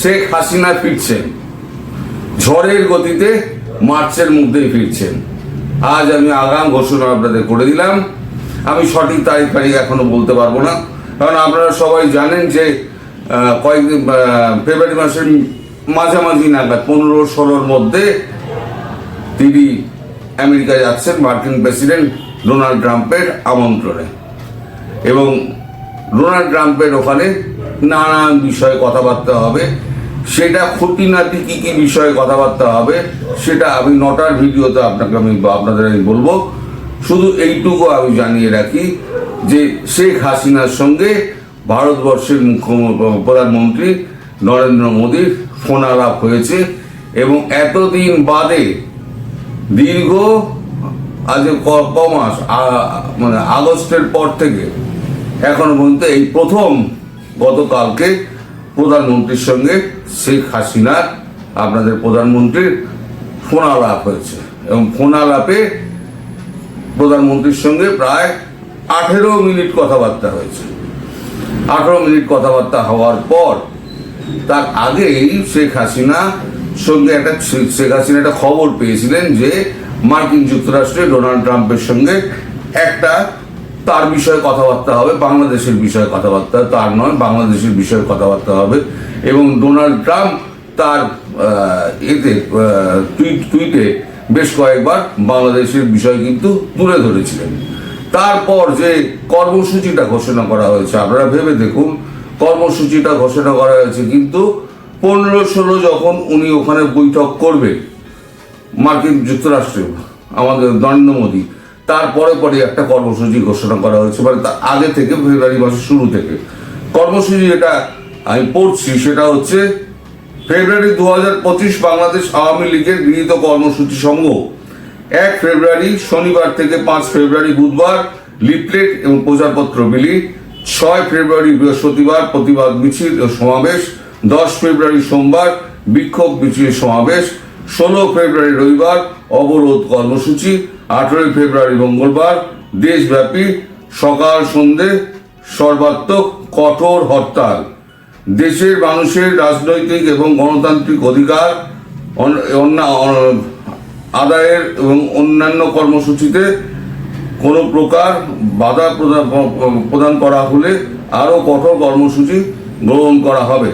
শেখ হাসিনা ফিরছেন। ঝড়ের গতিতে মার্চের মধ্যেই ফিরছেন। আজ আমি আগাম ঘোষণা আপনাদের করে দিলাম। আমি সঠিক তারিখ তারিখ এখনও বলতে পারব না। কারণ আপনারা সবাই জানেন যে কয়েকদিন ফেব্রুয়ারি মাসের মাঝামাঝি নাগাদ, পনেরো ষোলোর মধ্যে তিনি আমেরিকা যাচ্ছেন মার্কিন প্রেসিডেন্ট ডোনাল্ড ট্রাম্পের আমন্ত্রণে। এবং ডোনাল্ড ট্রাম্পের ওখানে নানান বিষয়ে কথাবার্তা হবে। সেটা ক্ষতি খুঁটিনাটি কি কি বিষয়ে কথাবার্তা হবে, সেটা আমি নটার ভিডিওতে আপনাকে আমি আপনাদের আমি বলব। শুধু এইটুকু আমি জানিয়ে রাখি যে শেখ হাসিনার সঙ্গে ভারতবর্ষের মুখ্যমন্ত্রী প্রধানমন্ত্রী নরেন্দ্র মোদীর ফোন আলাপ হয়েছে এবং এতদিন বাদে দীর্ঘ, আজ ক মাস মানে আগস্টের পর থেকে এখনও পর্যন্ত এই প্রথম গতকালকে প্রধানমন্ত্রীর সঙ্গে শেখ হাসিনার আপনাদের প্রধানমন্ত্রীর ফোন আলাপ হয়েছে। এবং ফোন আলাপে প্রধানমন্ত্রীর সঙ্গে প্রায় আঠেরো মিনিট কথাবার্তা হয়েছে। আঠেরো মিনিট কথাবার্তা হওয়ার পর তার আগেই শেখ হাসিনা সঙ্গে একটা শেখ হাসিনা একটা খবর পেয়েছিলেন যে মার্কিন যুক্তরাষ্ট্রে ডোনাল্ড ট্রাম্পের সঙ্গে একটা তার বিষয়ে কথাবার্তা হবে, বাংলাদেশের বিষয়ে কথাবার্তা, তার নয়, বাংলাদেশের বিষয়ে কথাবার্তা হবে। এবং ডোনাল্ড ট্রাম্প তার এতে টুইট, টুইটে বেশ কয়েকবার বাংলাদেশের বিষয় কিন্তু তুলে ধরেছিলেন। তারপর যে কর্মসূচিটা ঘোষণা করা হয়েছে, আপনারা ভেবে দেখুন, কর্মসূচিটা ঘোষণা করা হয়েছে কিন্তু পনেরো ষোলো যখন উনি ওখানে বৈঠক করবে, মার্কিন যুক্তরাষ্ট্রে আমাদের নরেন্দ্র মোদী তারপরে পরে একটা কর্মসূচি ঘোষণা করা হয়েছে মানে তার আগে থেকে ফেব্রুয়ারি মাসের শুরু থেকে। কর্মসূচি যেটা আমি পড়ছি সেটা হচ্ছে ফেব্রুয়ারি দু পঁচিশ বাংলাদেশ আওয়ামী লীগের গৃহীত কর্মসূচি সমূহ। এক ফেব্রুয়ারি শনিবার থেকে পাঁচ ফেব্রুয়ারি বুধবার লিফলেট এবং প্রচারপত্র বিলি ছয় ফেব্রুয়ারি বৃহস্পতিবার প্রতিবাদ মিছিল ও সমাবেশ, দশ ফেব্রুয়ারি সোমবার বিক্ষোভ মিছিল সমাবেশ ষোলো ফেব্রুয়ারি রবিবার, অবরোধ কর্মসূচি, আঠেরোই ফেব্রুয়ারি মঙ্গলবার, দেশব্যাপী সকাল সন্ধে সর্বাত্মক কঠোর হরতাল। দেশের মানুষের রাজনৈতিক এবং গণতান্ত্রিক অধিকার আদায়ের এবং অন্যান্য কর্মসূচিতে কোনো প্রকার বাধা প্রদান প্রদান করা হলে আরও কঠোর কর্মসূচি গ্রহণ করা হবে।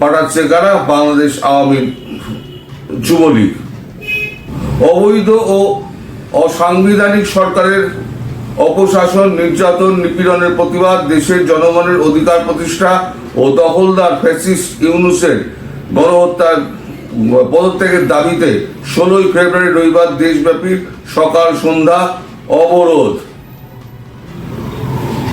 পাঠাচ্ছে কারা? বাংলাদেশ আওয়ামী যুবলীগ। অবৈধ ও অসাংবিধানিক সরকারের অপশাসন, নির্যাতন, নিপীড়নের প্রতিবাদ, দেশের জনগণের অধিকার প্রতিষ্ঠা ও দখলদার ফ্যাসিস্ট ইউনুসের গণহত্যার পদত্যাগের দাবিতে ষোলোই ফেব্রুয়ারি রবিবার দেশব্যাপী সকাল সন্ধ্যা অবরোধ।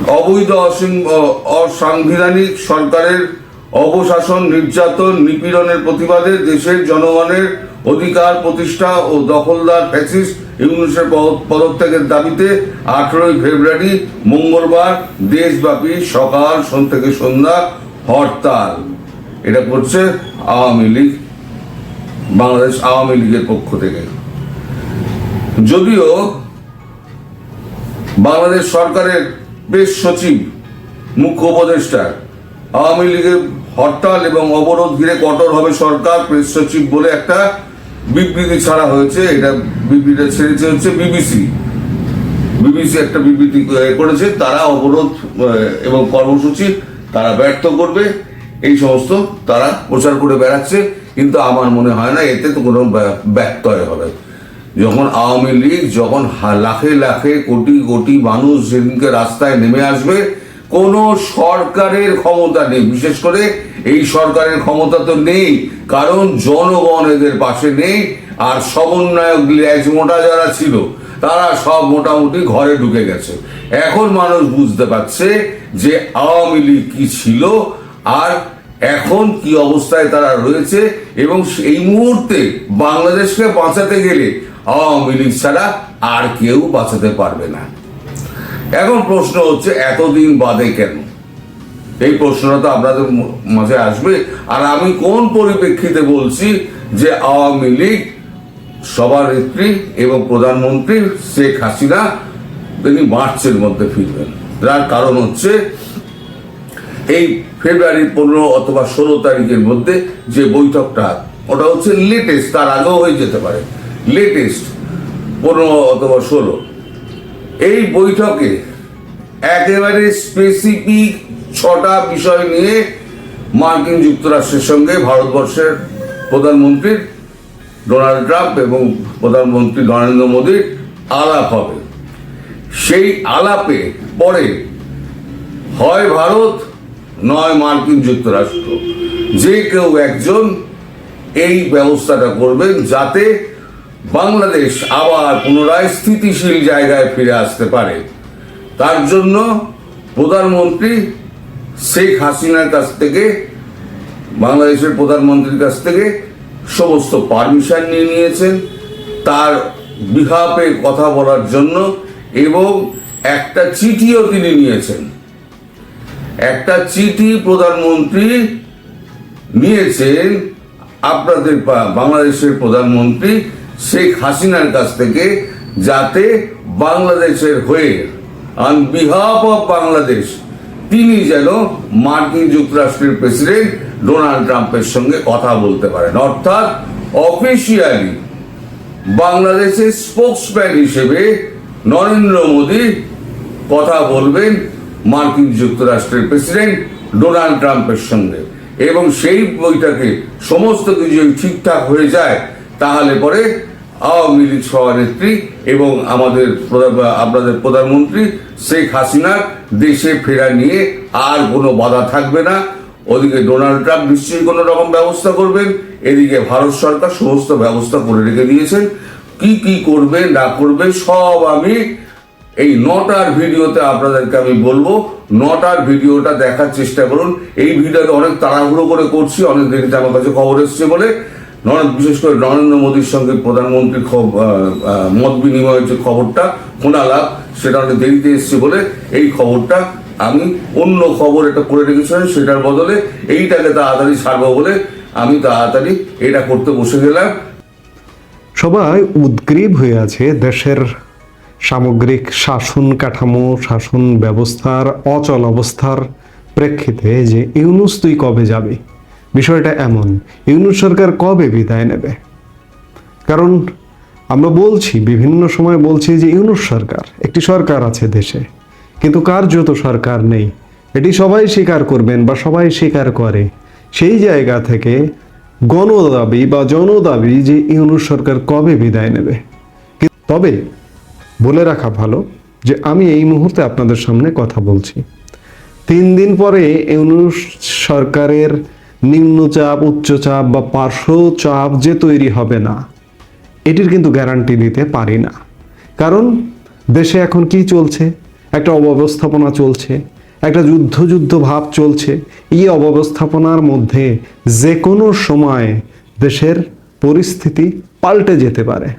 অবৈধ অসিং- অসাংবিধানিক সরকারের অপশাসন নির্যাতন, নিপীড়নের প্রতিবাদে দেশের জনগণের অধিকার প্রতিষ্ঠা ও দখলদার ফ্যাসিস্ট ইউনুসের পদ- পদত্যাগের দাবিতে আঠেরোই ফেব্রুয়ারি মঙ্গলবার দেশব্যাপী সকাল সন থেকে সন্ধ্যা হরতাল। এটা করছে আওয়ামী লীগ, বাংলাদেশ আওয়ামী লীগের পক্ষ থেকে। যদিও বাংলাদেশ সরকারের বেশ সচিব, মুখ্য উপদেষ্টা, আওয়ামী লীগের হরতাল এবং অবরোধ ঘিরে কঠোর হবে সরকার, প্রেস সচিব বলে একটা বিবৃতি ছাড়া হয়েছে, এটা বিবৃতিটা ছেড়েছে হচ্ছে বিবিসি। বিবিসি একটা বিবৃতি করেছে, তারা অবরোধ এবং কর্মসূচি তারা ব্যর্থ করবে, এই সমস্ত তারা প্রচার করে বেড়াচ্ছে, কিন্তু আমার মনে হয় না এতে তো কোনো ব্যা- ব্যত্যয় হবে। যখন আওয়ামী লীগ যখন লাখে লাখে কোটি কোটি মানুষ সেদিনকে রাস্তায় নেমে আসবে কোনো সরকারের ক্ষমতা নেই। বিশেষ করে এই সরকারের ক্ষমতা তো নেই, কারণ জনগণ এদের পাশে নেই, আর সমন্বয়ক ল্যাজ মোটা যারা ছিল, তারা সব মোটামুটি ঘরে ঢুকে গেছে। এখন মানুষ বুঝতে পারছে যে আওয়ামী লীগ কি ছিল, আর এখন কি অবস্থায় তারা রয়েছে, এবং এই মুহূর্তে বাংলাদেশকে বাঁচাতে গেলে আওয়ামী লীগ ছাড়া আর কেউ বাঁচাতে পারবে না। এখন প্রশ্ন হচ্ছে, এতদিন বাদে কেন? এই প্রশ্নটা তো আপনাদের মাঝে আসবে। আর আমি কোন পরিপ্রেক্ষিতে বলছি যে আওয়ামী লীগ সভানেত্রী এবং প্রধানমন্ত্রী শেখ হাসিনা, তিনি মার্চের মধ্যে ফিরবেন। তার কারণ হচ্ছে, এই ফেব্রুয়ারি পনেরো অথবা ষোলো তারিখের মধ্যে যে বৈঠকটা, ওটা হচ্ছে লেটেস্ট, তার আগেও হয়ে যেতে পারে। লেটেস্ট, পনেরো অথবা ষোলো। এই বৈঠকে একেবারে স্পেসিফিক ছটা বিষয় নিয়ে মার্কিন যুক্তরাষ্ট্রের সঙ্গে ভারতবর্ষের প্রধানমন্ত্রীর ডোনাল্ড ট্রাম্প এবং প্রধানমন্ত্রী নরেন্দ্র মোদীর আলাপ হবে। সেই আলাপে পরে হয় ভারত, নয় মার্কিন যুক্তরাষ্ট্র। যে কেউ একজন এই ব্যবস্থাটা করবেন যাতে বাংলাদেশ আবার পুনরায় স্থিতিশীল জায়গায় ফিরে আসতে পারে। তার জন্য প্রধানমন্ত্রী শেখ হাসিনার কাছ থেকে, বাংলাদেশের প্রধানমন্ত্রীর কাছ থেকে সমস্ত পারমিশন নিয়ে নিয়েছেন। তার বিহাপে কথা বলার জন্য এবং একটা চিঠিও তিনি নিয়েছেন। একটা চিঠি প্রধানমন্ত্রী নিয়েছেন। আপনাদের বাংলাদেশের প্রধানমন্ত্রী শেখ হাসিনার কাছ থেকে যাতে বাংলাদেশের হয়ে অন বিহাফ অফ বাংলাদেশ তিনি যেন মার্কিন যুক্তরাষ্ট্রের প্রেসিডেন্ট ডোনাল্ড ট্রাম্পের সঙ্গে কথা বলতে পারেন। অর্থাৎ অফিসিয়ালি বাংলাদেশের স্পোক্সম্যান হিসেবে নরেন্দ্র মোদী কথা বলবেন মার্কিন যুক্তরাষ্ট্রের প্রেসিডেন্ট ডোনাল্ড ট্রাম্পের সঙ্গে। এবং সেই বইটাকে সমস্ত কিছু ঠিকঠাক হয়ে যায় তাহলে পরে আওয়ামী লীগ সভানেত্রী এবং আমাদের আপনাদের প্রধানমন্ত্রী শেখ হাসিনার দেশে ফেরা নিয়ে আর কোনো বাধা থাকবে না। ওদিকে ডোনাল্ড ট্রাম্প নিশ্চয়ই কোনো রকম ব্যবস্থা করবেন। এদিকে ভারত সরকার সমস্ত ব্যবস্থা করে রেখে দিয়েছেন। কি কি করবে, না করবে, সব আমি এই নটার ভিডিওতে আপনাদেরকে আমি বলব। নটার ভিডিওটা দেখার চেষ্টা করুন। এই ভিডিওতে অনেক তাড়াহুড়ো করে করছি, অনেক দেরিতে আমার কাছে খবর এসছে বলে। বিশেষ করে নরেন্দ্র মোদীর সঙ্গে প্রধানমন্ত্রীর মত বিনিময়ের যে খবরটা শোনালাম সেটা অনেক দেরিতে এসছে বলে এই খবরটা আমি অন্য খবর এটা করে রেখেছিলাম সেটার বদলে এইটাকে তাড়াতাড়ি ছাড়বো বলে আমি তাড়াতাড়ি এটা করতে বসে গেলাম। সবাই উদ্গ্রীব হয়ে আছে দেশের সামগ্রিক শাসন কাঠামো, শাসন ব্যবস্থার অচল অবস্থার প্রেক্ষিতে যে ইউনুস তুই কবে যাবে? বিষয়টা এমন, ইউনুস সরকার কবে বিদায় নেবে? কারণ আমরা বলছি, বিভিন্ন সময় বলছি যে ইউনুস সরকার, একটি সরকার আছে দেশে, কিন্তু কার্যত সরকার নেই? এটি সবাই স্বীকার করবেন বা সবাই স্বীকার করে। সেই জায়গা থেকে গণদাবি বা জনদাবি যে ইউনুস সরকার কবে বিদায় নেবে? তবে বলে রাখা ভালো যে আমি এই মুহূর্তে আপনাদের সামনে কথা বলছি। তিন দিন পরে ইউনুস সরকারের নিম্নচাপ, উচ্চচাপ বা পার্শ্ব চাপ যে তৈরি হবে না, এটির কিন্তু গ্যারান্টি দিতে পারি না। কারণ দেশে এখন কি চলছে? একটা অব্যবস্থাপনা চলছে, একটা যুদ্ধ যুদ্ধ ভাব চলছে। এই অব্যবস্থাপনার মধ্যে যে কোনো সময় দেশের পরিস্থিতি পাল্টে যেতে পারে।